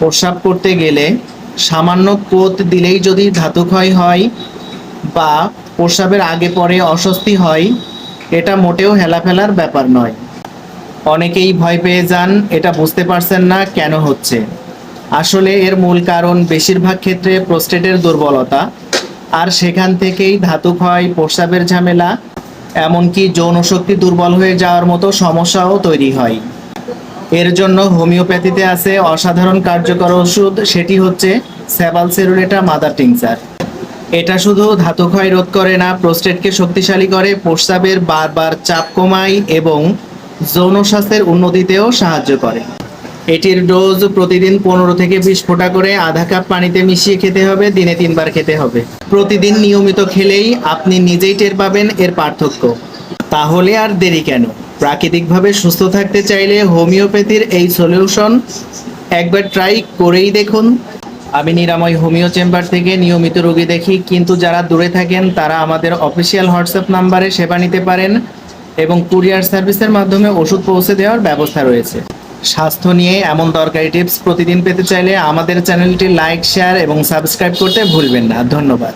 প্রস্রাব করতে গেলে সামান্য কোত দিলেই যদি ধাতুক্ষয় হয় বা প্রস্রাবের আগে পরে অস্বস্তি হয়, এটা মোটেও হেলাফেলার ব্যাপার নয়। অনেকেই ভয় পেয়ে যান, এটা বুঝতে পারছেন না কেন হচ্ছে। আসলে এর মূল কারণ বেশিরভাগ ক্ষেত্রে প্রোস্টেটের দুর্বলতা, আর সেখান থেকেই ধাতু ক্ষয়, প্রস্রাবের ঝামেলা, এমনকি যৌনশক্তি দুর্বল হয়ে যাওয়ার মতো সমস্যাও তৈরি হয়। এর জন্য হোমিওপ্যাথিতে আছে অসাধারণ কার্যকর ওষুধ, সেটি হচ্ছে স্যাবাল সেরুলেটা মাদার টিংসার। এটা শুধু ধাতু ক্ষয় রোধ করে না, প্রোস্টেটকে শক্তিশালী করে, প্রস্রাবের বারবার চাপ কমায় এবং যৌন স্বাস্থ্যের উন্নতিতেও সাহায্য করে। এটির ডোজ প্রতিদিন পনেরো থেকে বিশ ফোঁটা করে আধা কাপ পানিতে মিশিয়ে খেতে হবে, দিনে তিনবার খেতে হবে। প্রতিদিন নিয়মিত খেলেই আপনি নিজেই টের পাবেন এর পার্থক্য। তাহলে আর দেরি কেন? প্রাকৃতিকভাবে সুস্থ থাকতে চাইলে হোমিওপ্যাথির এই সলিউশন একবার ট্রাই করেই দেখুন। আমি নিরাময় হোমিও চেম্বার থেকে নিয়মিত রোগী দেখি, কিন্তু যারা দূরে থাকেন, তারা আমাদের অফিসিয়াল হোয়াটসঅ্যাপ নাম্বারে সেবা নিতে পারেন এবং কুরিয়ার সার্ভিসের মাধ্যমে ওষুধ পৌঁছে দেওয়ার ব্যবস্থা রয়েছে। স্বাস্থ্য নিয়ে এমন দরকারি টিপস প্রতিদিন পেতে চাইলে আমাদের চ্যানেলটি লাইক, শেয়ার এবং সাবস্ক্রাইব করতে ভুলবেন না। ধন্যবাদ।